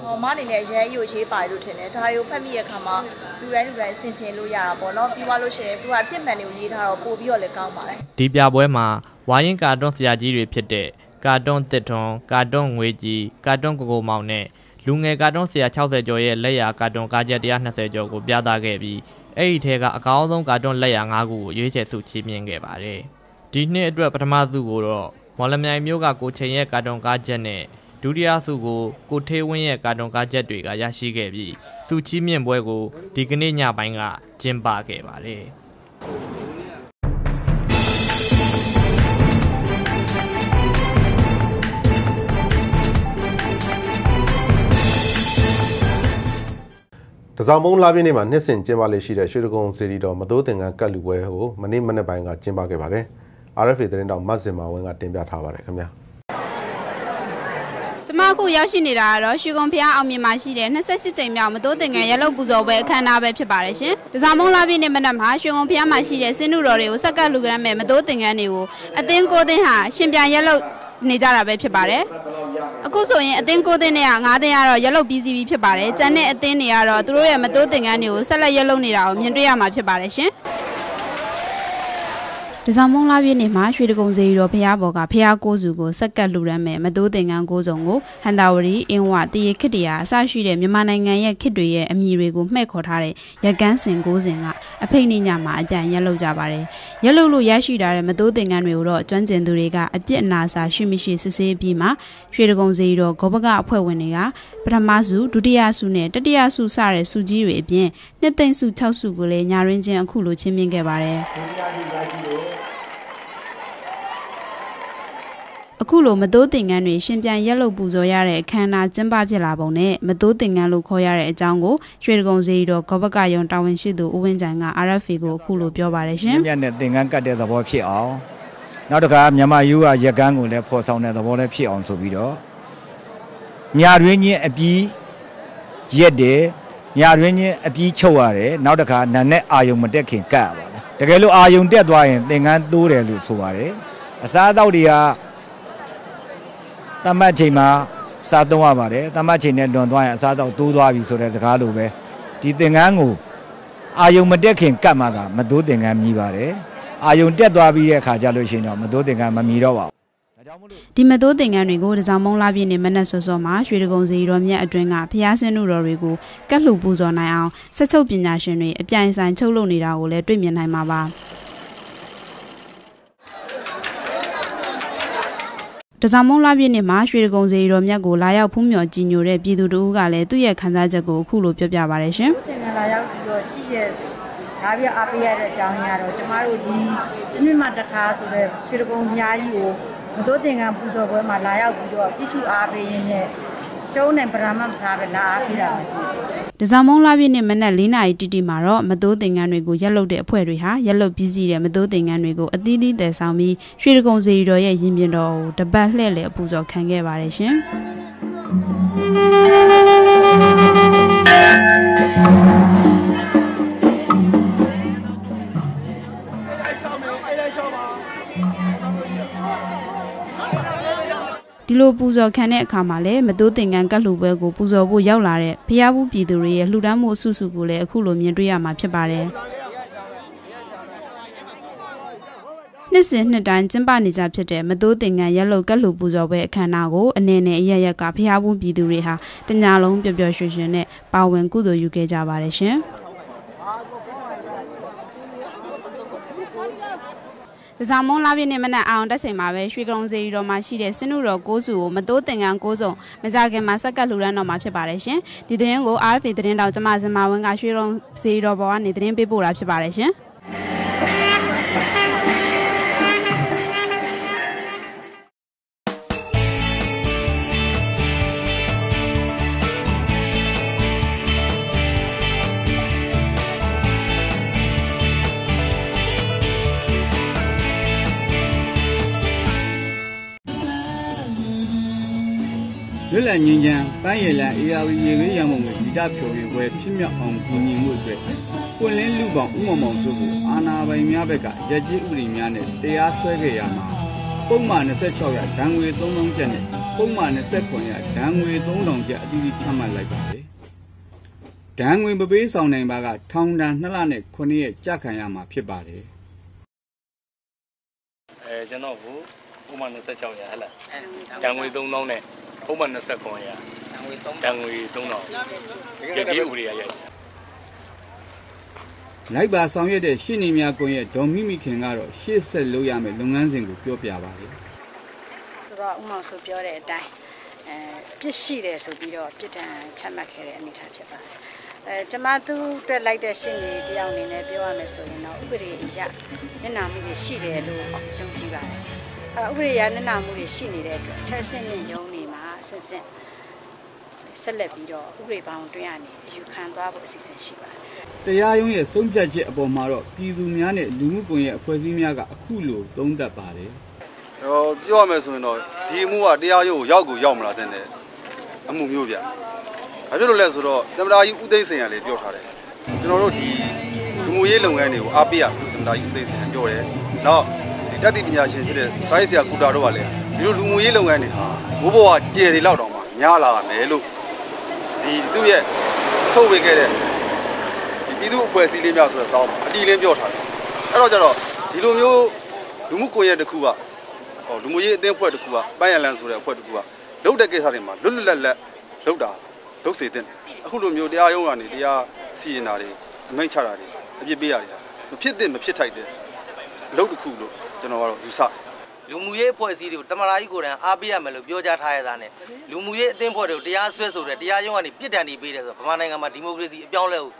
ဟောမအနေနဲ့ရဲကြီးကိုရေးပါလို့ထင်တယ်ဒါတွေကိုဖတ်မိရခါမှာလူတိုင်းလူတိုင်းဆင်ခြင်လို့ရတာပေါ့နော်ပြီးသွားလို့ရှိရင်သူကအဖြစ်မှန်တွေကိုရေးထားတော့ပို့ပြီးတော့လည်းကောင်းပါတယ်ဒီပြပွဲမှာဝိုင်းရင်ကာတွန်းဆရာကြီးတွေဖြစ်တဲ့ကာတွန်းတစ်ထွန်ကာတွန်းငွေကြီးကာတွန်းကိုကိုမောင်နဲ့လူငယ်ကာတွန်းဆရာ60ကျော်ရဲ့လက်ရာကာတွန်းကားချက်120ကျော်ကိုပြသခဲ့ပြီးအဲ့ဒီထဲကအကောင်းဆုံးကာတွန်းလက်ရာ5ခုကိုရွေးချယ်ဆုချီးမြှင့်ခဲ့ပါတယ်။ ဒီနှစ်အတွက်ပထမဆုကိုတော့မော်လမြိုင်မြို့ကကိုချိန်ရဲ့ကာတွန်ကားချက်နဲ့ဒုတိယဆုကိုကိုထေးဝင်းရဲ့ကာတွန်ကားချက်တွေကရရှိခဲ့ပြီးဆုချီးမြှင့်ပွဲကိုဒီကနေ့ညပိုင်းကကျင်းပခဲ့ပါတယ်တစောင်းမုံလာပြင်းနေ့မှာနှစ်စဉ်ကျင်းပလေရှိတဲ့ရွှေဒဂုံစီရီတော်မတိုးသင်္ကန်းကတ်လူပွဲကိုမနေ့မနေ့ပိုင်းကကျင်းပခဲ့ပါတယ်။ RFA သတင်းတောက်မတ်စင်မာဝင်းကတင်ပြထားပါတယ်ခင်ဗျာကျမအခုရောက်ရှိနေတာကတော့ရွှေကုံဖျားအောင်မြင်မှာရှိတဲ့28ကြိမ်မြောက်မတိုးတင်ငယ်ရလုတ်ပူဇော်ပွဲအခမ်းအနားပဲဖြစ်ပါတယ်ရှင်။ဒဇာမုံလာပြည့်နေ့မနက်မှာရွှေကုံဖျားမှာရှိတဲ့စင်းနုတော်တွေကိုစက်ကပ်လူကရမ်းမဲ့မတိုးတင်ငန်းတွေကိုအသင်းကိုသင်းဟာရှင်ပြန်ရလုတ်နေကြတာပဲဖြစ်ပါတယ်။အခုဆိုရင်အသင်းကိုသင်းနဲ့က9သင်းကတော့ရလုတ်ပြီးစီးပြီးဖြစ်ပါတယ်။ကျန်တဲ့အသင်းတွေကတော့သူတို့ရဲ့မတိုးတင်ငန်းတွေကိုဆက်လက်ရလုတ်နေတာကိုမြင်တွေ့ရမှာဖြစ်ပါတယ်ရှင်။ တစောင်းမုံလာပြည့်နေ့မှာရွှေတကုံစေရီတော်ဖះဘော်ကဖះကိုစုကိုစက်ကတ်လှူဒန်းမဲ့မတိုးသင်္ကန်းကိုစုံကိုဟန်တာဝရီအင်းဝတရေခစ်တရာအစရှိတဲ့မြန်မာနိုင်ငံရဲ့ခစ်တွေရဲ့အမည်တွေကိုမှဲ့ခေါ်ထားတဲ့ရကန်းစင်ကိုစင်ကအဖိတ်နေညမှာအပြန်ရက်လုပ်ကြပါတယ်ရက်လုပ်လို့ရရှိထားတဲ့မတိုးသင်္ကန်းတွေကိုတော့ကျွမ်းကျင်သူတွေကအပြစ်အနာစာရှိမရှိစစ်ဆေးပြီးမှရွှေတကုံစေရီတော်ဂောဘကအဖွဲ့ဝင်တွေကပထမစုဒုတိယစုနဲ့တတိယစုစတဲ့စုကြီးတွေအပြင်နှစ်သိမ့်စု6စုကိုလည်းညာရင်းချင်းအခုလိုချင်းမြင့်ခဲ့ပါတယ် အခုလိုမတိုးတင်ငန်းတွေရှင်ပြန်ရက်လုတ်ပူဇော်ရတဲ့အခမ်းအနားကျင်းပဖြစ်လာပုံနဲ့မတိုးတင်ငန်းလို့ခေါ်ရတဲ့အကြောင်းကိုရွှေဒဂုံစီတော်ဂောဘကယုံတာဝန်ရှိသူဦးဝင်းကြိုင်က RFA ကိုအခုလိုပြောပါတယ်ရှင်။မြတ်နဲ့တင်ငန်းကတ်တဲ့သဘောဖြစ်အောင်နောက်တစ်ခါမြန်မာယူကရက်ကန်းကိုလည်းဖော်ဆောင်တဲ့သဘောလည်းဖြစ်အောင်ဆိုပြီးတော့ညာတွင်ချင်းအပြီးရက်တယ်ညာတွင်ချင်းအပြီးချုပ်ရတယ်နောက်တစ်ခါနာနဲ့အာယုံမတက်ခင်ကတ်ရပါတယ်တကယ်လို့အာယုံတက်သွားရင်သင်္ကန်းတိုးတယ်လို့ဆိုပါတယ်အစားအသောက်တွေက တမတ်ချိန်မှာစားသုံးရပါတယ်တမတ်ချိန်နဲ့လွန်သွားရင်အစားအသောက်တိုးသွားပြီဆိုတဲ့စကားလိုပဲဒီသင်္ကန်းကိုအာယုံမတက်ခင်ကတ်မှသာမတိုးသင်္ကန်းမြည်ပါတယ်အာယုံတက်သွားပြီးတဲ့အခါကျလို့ရှိရင်တော့မတိုးသင်္ကန်းမမြည်တော့ပါဘူးဒီမသိုးသင်္ကန်းတွေကိုတစောင်းမုံလာပြည့်နေမနက်စောစောမှာရွှေတကုံစီတော်မြတ်အတွင်းကဖျားဆင်းနုတော်တွေကိုကတ်လှူပူဇော်နိုင်အောင်ဆက်ချုပ်ပညာရှင်တွေအပြိုင်ဆိုင်ချုပ်လုပ်နေတာကိုလည်းတွေ့မြင်နိုင်မှာပါ တစားမုံလာပြည့်နေ့မှာရွှေတကုံစီတော်မြတ်ကိုလာရောက်ဖူးမြော်ကြည်ညိုတဲ့ပြည်သူတို့ကလည်းသူ့ရဲ့ခံစားချက်ကိုအခုလိုပြောပြပါရရှင်သင်္ကန်းလာရောက်ပြီးတော့ကြည့်ရဒါပြအားပေးရတဲ့အကြောင်းရတော့ကျမတို့ဒီတစ်နှစ်မှတစ်ခါဆိုတော့ရွှေတကုံအများကြီးကိုမတိုးသင်္ကန်းပူဇော်ပွဲမှာလာရောက်ပြီးတော့ကြည့်ရှုအားပေးရင်းနဲ့ ရှုံးနဲ့ဗရာမန်ထားပဲလာအားပေးတာပါရှင်တစားမုံလာပြည့်နေ့မနက်၄နာရီတိတိမှာတော့မသိုးသင်္ကန်းတွေကိုရက်လုတ်တဲ့အဖွဲ့တွေဟာရက်လုတ်ပြီးစီးတဲ့မသိုးသင်္ကန်းတွေကိုအသီးသီးတည်ဆောင်ပြီးရွှေတကုံစီတော်ရဲ့ရင်ပြင်တော်ကိုတပတ်လှည့်လည်အပူဇော်ခံခဲ့ပါတယ်ရှင် လိုပူဇော်ခံတဲ့အခါမှာလည်းမတိုးသင်္ကန်းကတ်လှူပွဲကိုပူဇော်ဖို့ရောက်လာတဲ့ဖျားဘူးပြည်သူတွေရဲ့လှူဒန်းမှုအဆုစုကိုလည်းအခုလိုမြင်တွေ့ရမှာဖြစ်ပါတယ်။နှစ်စဉ်နှစ်တိုင်းကျင်းပနေကြဖြစ်တဲ့မတိုးသင်္ကန်းရက်လုတ်ကတ်လှူပူဇော်ပွဲအခမ်းအနားကိုအနေနဲ့အရရက်ကဖျားဘူးပြည်သူတွေဟာတညာလုံးပျော်ပျော်ရွှင်ရွှင်နဲ့ပါဝင်ကုသိုလ်ယူခဲ့ကြပါတယ်ရှင်။ ဒဇာမုံလာပြည့်နေ့မနက်အောင်တက်ချိန်မှာပဲရွှေကုံစီတော်မှာရှိတဲ့စနုတော်ကိုးစုကိုမတိုးတင်ကန်းကိုးစုံမကြခင်မှာစက်ကပ်လှူဒန်းတော်မှာဖြစ်ပါတယ်ရှင်ဒီသတင်းကို RFA သတင်းတောင်ကျမစင်မာဝင်းကရွှေကုံစီတော်ပေါ်ကနေသတင်းပေးပို့တာဖြစ်ပါတယ်ရှင် လွတ်လပ်ငင်းချမ်းပန်းရည်လန်အေယာဝီရေဝေးရမုံငယ်ဂီတဖြိုရီပွဲဖြစ်မြောက်အောင်ကူညီမှုအတွက်ပွင့်လင်းလူပေါင်းဥမမောင်စုကိုအာနာပိုင်များဘက်ကရက်ကြီးဥပဒေများနဲ့တရားစွဲခဲ့ရမှာပုံမှန်26ရဒဏ်ငွေ3000ကျပ်နဲ့ပုံမှန်29ရဒဏ်ငွေ3000ကျပ်အသီးသီးချမှတ်လိုက်ပါတယ်ဒဏ်ငွေမပေးဆောင်နိုင်ပါကထောင်ဒဏ်2လနဲ့9ရက်ကြာခံရမှာဖြစ်ပါတယ်အဲကျွန်တော်ကိုဥမာ26ရဟဲ့လားတန်ငွေ3000နဲ့ ဥမာ29ရတန်ငွေ3000တန်ငွေ3000ကြည့်ဥပဒေရရိုက်လိုက်ပါဆောင်ရွက်တဲ့ရှင်းနေများကွန်ရဲ့ဒေါ်မိမိခင်ကတော့ရှေ့ဆက်လုပ်ရမယ့်လုပ်ငန်းစဉ်ကိုပြောပြပါတယ်သူတော့ဥမောင်ဆိုပြောတဲ့အတိုင်းအဲပြစ်ရှိတယ်ဆိုပြီးတော့ပြစ်ဒဏ်ချမှတ်ခဲ့တဲ့အနေအထားဖြစ်ပါတယ်အဲကျမသူ့အတွက်လိုက်တဲ့ရှင်းနေတယောက်အနေနဲ့ပြောရမယ်ဆိုရင်တော့ဥပဒေအရမျက်နှာမှုတွေရှိတယ်လို့ယုံကြည်ပါတယ်အဲဥပဒေအရမျက်နှာမှုတွေရှိနေတဲ့အတွက်ထက်ဆင့်မြင့်ယုံ နေမှာဆင့်ဆင့်ဆက်လက်ပြီးတော့ဥပဒေပေါင်းတွင်းရနေယူခံသွားဖို့အစီအစဉ်ရှိပါတယ်တရားရုံးရဲ့ဆုံးဖြတ်ချက်အပေါ်မှာတော့ပြည်သူများနဲ့လူမှုကွန်ရက်အဖွဲ့အစည်းများကအခုလိုသုံးသပ်ပါတယ်ဟောပြောရမယ်ဆိုရင်တော့ဒီအမှုကတရားရုံးကိုရောက်ကိုရောက်မလာတဲ့အမှုမျိုးဗျ။ဘာဖြစ်လို့လဲဆိုတော့သမ္မတကြီးဦးသိန်းစိန်ကလည်းပြောထားတယ်။ကျွန်တော်တို့ဒီလူမှုရေးလုပ်ငန်းတွေကိုအားပေးရလို့သမ္မတကြီးဦးသိန်းစိန်ကပြောတယ်။နောက်ဒီတတ်သိပညာရှင်ဖြစ်တဲ့ဆိုင်းဆရာကူတာတို့ကလည်းဒီလိုလူမှုရေးလုပ်ငန်းတွေဟာ ဘိုးဘွားကျယ်တွေလောက်တောင်မှညားလာမယ်လို့ဒီသူ့ရဲ့ထုတ်ဝေခဲ့တဲ့ဒီပြည်သူ့အဖွဲ့အစည်းလေးများဆိုတဲ့စောင်းမှာအတီးလင်းပြောထားတယ်။အဲ့တော့ကျတော့ဒီလိုမျိုးလူမှုကွန်ရက်တစ်ခုကဟောလူမျိုးရေးအသင်းအဖွဲ့တစ်ခုကပန်းရလန်ဆိုတဲ့အဖွဲ့တစ်ခုကလုတ်တဲ့ကိစ္စတွေမှာလွတ်လွတ်လပ်လပ်လုတ်တာလုတ်စေတဲ့အခုလိုမျိုးတရားရုံးကနေတရားစီရင်တာတွေအမိန့်ချတာတွေအပြစ်ပေးတာတွေမဖြစ်သင့်မဖြစ်ထိုက်တဲ့အလုပ်တစ်ခုလို့ကျွန်တော်ကတော့ယူဆတယ် လူမှုရေးအဖွဲ့အစည်းတွေကိုတမရာကြီးကိုယ်တိုင်အားပေးရမယ်လို့ပြောကြားထားရတာနဲ့လူမှုရေးအသင်းဖွဲ့တွေကိုတရားစွဲဆိုတဲ့တရားရုံးကနေပြစ်ဒဏ်တွေပေးတယ်ဆိုတော့ဗမာနိုင်ငံမှာဒီမိုကရေစီအပြောင်းလဲကို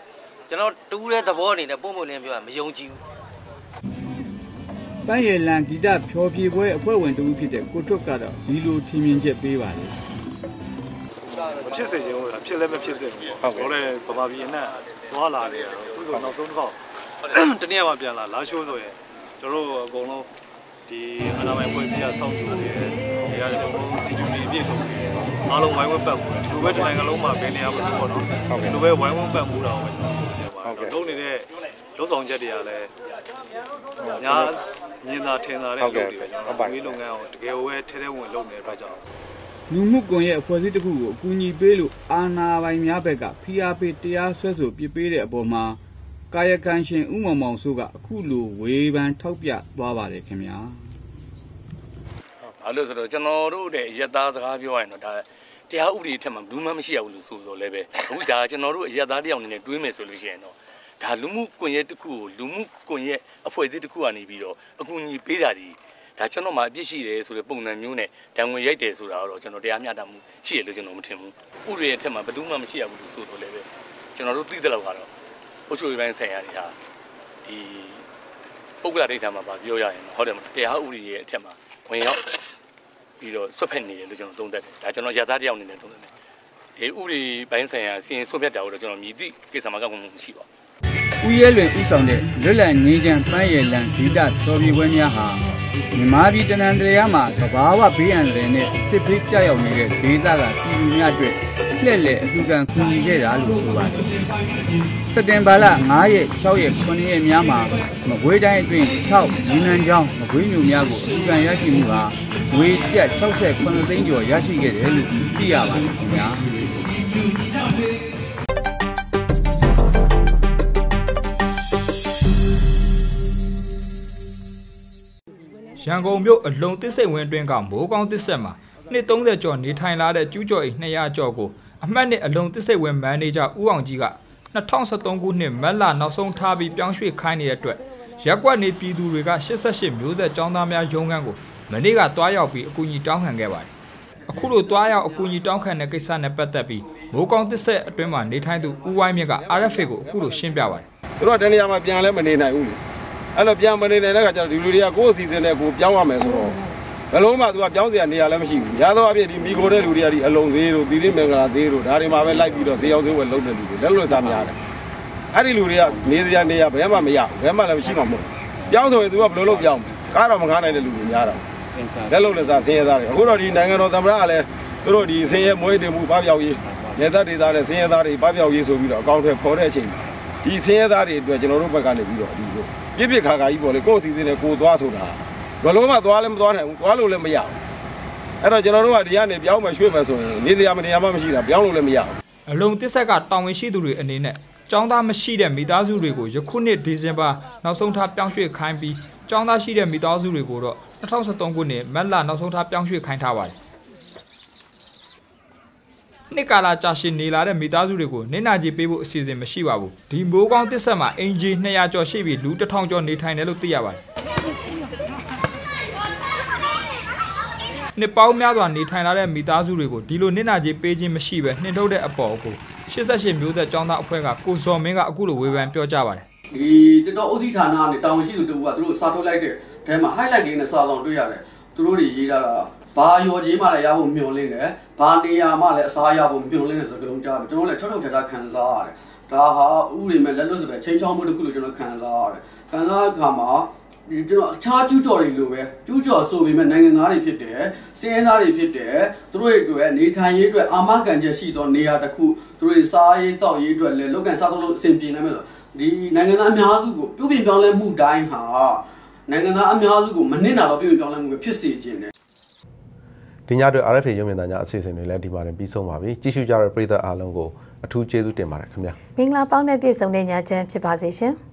ကျွန်တော်တူးတဲ့သဘောအနေနဲ့ပုံမှန်လင်းပြောရမယုံကြည်ဘူးပန်းရည်လန်ဂီတဖျော်ဖြေပွဲအဖွဲ့ဝင်တူဖြစ်တဲ့ကိုထွတ်ကတော့ဒီလိုထင်မြင်ချက်ပေးပါတယ်မဖြစ်စေချင်ဘူးလားဖြစ်လည်းမဖြစ်သင့်ဘူးဟုတ်ကဲ့လည်းဗမာပြည်နဲ့သွားလာနေရတော့အခုဆိုနောက်ဆုံးတစ်ခေါက်တနေ့မှပြန်လာလာရှိုးဆိုရင်ကျွန်တော်တို့အကုန်လုံး ဒီအနာမိုင်ဖွဲ့စည်းရစောင့်ကြည့်နေတယ်ဒီရတယ်စီတူဒီအပြည့်လုပ်နေတယ်အားလုံးဝိုင်းဝန်းပတ်မှုဒီလိုပဲတနိုင်ငံလုံးမှာဘယ်နေရာမဆိုပေါ့နော်ဒီလိုပဲဝိုင်းဝန်းပတ်မှုတာကိုပဲကျွန်တော်ပြောချင်ပါလုံးနေတဲ့လုံဆောင်ချက်တွေကလည်းညာမြင်သာထင်သာတဲ့လုပ်တွေပဲကျွန်တော်တို့လုပ်ငန်းအောင်တကယ်ဝဲထဲထဲဝင်လုပ်နေတဲ့အတွက်ကြောင့်လူမှုကွန်ရက်အဖွဲ့အစည်းတစ်ခုကိုအကူအညီပေးလို့အာဏာပိုင်များဘက်ကဖိအားပေးတရားစွဲဆိုပြစ်ပေးတဲ့အပေါ်မှာ ကာယကံရှင်ဥမောင်မောင်ဆိုးကအခုလိုဝေဖန်ထောက်ပြသွားပါတယ်ခင်ဗျာဘာလို့ဆိုတော့ကျွန်တော်တို့တဲ့ရက်သားစကားပြောရရင်တော့ဒါတရားဥပဒေထက်မှဘူးမှမရှိရဘူးလို့ဆိုတော့လည်းပဲအခုဒါကျွန်တော်တို့ရက်သားတယောက်အနေနဲ့တွေးမယ်ဆိုလို့ရှိရင်တော့ဒါလူမှုကွန်ရက်တစ်ခုကိုလူမှုကွန်ရက်အဖွဲ့အစည်းတစ်ခုကနေပြီးတော့အကူအညီပေးတာဒီဒါကျွန်တော်မှအပြစ်ရှိတယ်ဆိုတဲ့ပုံစံမျိုးနဲ့တံငွေရိုက်တယ်ဆိုတာတော့ကျွန်တော်တရားမျှတမှုရှိတယ်လို့ကျွန်တော်မထင်ဘူးဥပဒေရဲ့ထက်မှဘယ်သူမှမရှိရဘူးလို့ဆိုတော့လည်းပဲကျွန်တော်တို့သိတဲ့လောက်ကတော့ အုပ်ချုပ်ရေးပိုင်းဆိုင်ရာတွေဟာဒီပုဂ္ဂလဒိဋ္ဌာမှာပါပြောရရင်ဟုတ်တယ်မလားတရားဥပဒေရဲ့အထက်မှာဝင်ရောက်ပြီးတော့ဆွတ်ဖက်နေတယ်လို့ကျွန်တော်သုံးသပ်တယ်ဒါကျွန်တော်ရသားတယောက်အနေနဲ့သုံးသပ်တယ်ဒီဥပဒေပိုင်းဆိုင်ရာစီရင်ဆွတ်ဖက်တာကိုတော့ကျွန်တော်မြည်သည့်ကိစ္စမှာကောက်မှမရှိပါဘူးဦးရဲလွင်ဦးဆောင်တဲ့လွတ်လပ်ငင်းချမ်းပန်းရည်လံဂီတဖြော်ပြပွဲများဟာမြန်မာပြည်တနန်တရားမှာသဘာဝဘေးအန္တရာယ်နဲ့စစ်ဘေးကြောက်ရောက်နေတဲ့ဒေသကပြည်သူများအတွက် လှည့်လည်အလှူခံကူညီခဲ့တာလို့ဆိုပါတယ်။စက်တင်ဘာလ9ရက်6ရက်9ရက်များမှာမကွေးတိုင်းအတွင်း6မြင်းနန်းချောင်းမကွေးမြို့များကိုအလှူခံရရှိမှုဟာငွေကျပ်68သိန်းကျော်ရရှိခဲ့တယ်လို့သိရပါတယ်ခင်ဗျာ။ရန်ကုန်မြို့အလုံတစ်စိတ်ဝင်းအတွင်းကမိုးကောင်းတစ်ဆက်မှာနှစ်30ကျော်နေထိုင်လာတဲ့ကျူးကျော်အိမ်200ကျော်ကို အမှတ်နဲ့အလုံတစ်စိတ်ဝင်းမန်နေဂျာဦးအောင်ကြီးက2023ခုနှစ်မတ်လနောက်ဆုံးထားပြီးပြောင်းရွှေ့ခိုင်းနေတဲ့အတွက်ရက်ကွက်နေပြည်သူတွေက88မျိုးဆက်ចောင်းသားများရုံးခန်းကိုမနေ့ကတွားရောက်ပြီးအကူအညီတောင်းခံခဲ့ပါတယ်။အခုလိုတွားရောက်အကူအညီတောင်းခံတဲ့ကိစ္စနဲ့ပတ်သက်ပြီးမိုးကောင်းတစ်ဆက်အတွင်းမှာနေထိုင်သူဦးဝိုင်းမြင့်က RFA ကိုအခုလိုရှင်းပြပါတယ်သူတို့ကတနေရာမှာပြန်လဲမနေနိုင်ဘူးလေအဲ့လိုပြန်မနေနိုင်တဲ့ခါကျတော့ဒီလူတွေကကိုယ့်အစီအစဉ်နဲ့ကိုယ်ပြောင်းရမယ်ဆိုတော့ ဘယ်လုံးမှသူကပြောင်းစရာနေရာလည်းမရှိဘူးရသောအဖြစ်ဒီမိခိုတဲ့လူတွေကဒီအလုံးသေးတို့သီရိမင်္ဂလာသေးတို့ဒါတွေမှာပဲလိုက်ပြီးတော့ဈေးရောက်ဈေးဝယ်လုပ်တဲ့လူတွေလက်လွတ်စားများတယ်အဲ့ဒီလူတွေကနေစရာနေရာဘယ်မှမရဘူးဘယ်မှလည်းမရှိမှာမဟုတ်ဘူးပြောင်းဆိုရင်သူကဘယ်လိုလုပ်ပြောင်းကားတော့မကားနိုင်တဲ့လူတွေများတာလက်လွတ်လက်စားဆင်းရဲသားတွေအခုတော့ဒီနိုင်ငံတော်သမ္မတကလည်းသူတို့ဒီဆင်းရဲမွေးတင်မှုပပျောက်ရေးနေသက်ဒေသနဲ့ဆင်းရဲသားတွေပပျောက်ရေးဆိုပြီးတော့အကောင့်ထဲပေါ်တဲ့အချိန်မှာဒီဆင်းရဲသားတွေအတွက်ကျွန်တော်တို့ဘက်ကနေပြီးတော့ဒီလိုပြစ်ပြစ်ခါခါကြီးပေါ့လေကိုယ့်အစီအစဉ်နဲ့ကိုယ်သွားဆိုတာ ဘယ်လိုမှသွားလည်းမသွားနိုင်ဘူးသွားလို့လည်းမရဘူးအဲ့တော့ကျွန်တော်တို့ကဒီကနေပြောင်းမယ်ရွှေ့မယ်ဆိုရင်နေတရားမနေရာမှမရှိတာပြောင်းလို့လည်းမရဘူးအလုံတစ်ဆက်ကတာဝန်ရှိသူတွေအနေနဲ့ចောင်းသားမရှိတဲ့မိသားစုတွေကိုယခုနှစ်ဒီဇင်ဘာနောက်ဆုံးထားပြောင်းရွှေ့ခိုင်းပြီးចောင်းသားရှိတဲ့မိသားစုတွေကိုတော့2023ခုနှစ်မတ်လနောက်ဆုံးထားပြောင်းရွှေ့ခိုင်းထားပါတယ်နှစ်ကာလကြာရှည်နေလာတဲ့မိသားစုတွေကိုနင့်နာကြီးပေးဖို့အစီအစဉ်မရှိပါဘူးဒီမိုးကောင်းတစ်ဆက်မှာအင်ဂျီ200ကျော်ရှိပြီးလူ1000ကျော်နေထိုင်တယ်လို့သိရပါတယ် နှစ်ပေါင်းများစွာနေထိုင်လာတဲ့မိသားစုတွေကိုဒီလိုနင့်နာကြီးပေးခြင်းမရှိပဲနှင်ထုတ်တဲ့အပေါ်ကို88မျိုးသက်ចောင်းသားအဖွဲ့ကကိုဇော်မင်းကအခုလိုဝေဖန်ပြောကြပါတယ်ဒီတက်တော့အုပ်စီဌာနကနေတာဝန်ရှိသူတူကသူတို့စာထုတ်လိုက်တဲ့အဲမှာ highlight လေးနဲ့စာဆောင်တွေ့ရတယ်သူတို့တွေရေးထားတာဘာရော်ကြီးမှလည်းရဖို့မျှော်လင့်တယ်ဘာနေရာမှလည်းအစားရဖို့မျှော်လင့်တယ်ဆိုကြလုံးကြားတယ်ကျွန်တော်လည်းချောက်ချောက်ချာချာခံစားရတယ်ဒါဟာဥပဒေမဲ့လက်လွတ်စပယ်ချင်းချောင်းမှုတစ်ခုလို့ကျွန်တော်ခံစားရတယ်ခံစားအခါမှာဒီ ကျွန်တော်အခြားကျူးကျော်တွေလိုပဲကျူးကျော်ဆိုပေမဲ့နိုင်ငံသားတွေဖြစ်တယ်စင်းရဲသားတွေဖြစ်တယ်သူတို့တွေအတွက်နေထိုင်ရေးအတွက်အာမခံချက်ရှိသောနေရာတစ်ခုသူတို့စားရေးတောက်ရေးအတွက်လည်းလောက်ကန်စားလို့အဆင်ပြေနိုင်မယ်ဆိုဒီနိုင်ငံသားအများစုကိုပြုပြင်ပြောင်းလဲမှုတိုင်းဟာနိုင်ငံသားအများစုကိုမနစ်နာတော့ပြုပြင်ပြောင်းလဲမှုပဲဖြစ်စေခြင်းတယ်ဒီညအတွက် RFA ရုံမြင်သံကြားအစီအစဉ်တွေလည်းဒီမှာတင်ပြီးဆုံးပါပြီကြည့်ရှုကြတဲ့ပရိသတ်အားလုံးကိုအထူးကျေးဇူးတင်ပါတယ်ခင်ဗျာမင်္ဂလာပေါင်းတဲ့ပြည့်စုံတဲ့ညချမ်းဖြစ်ပါစေရှင်။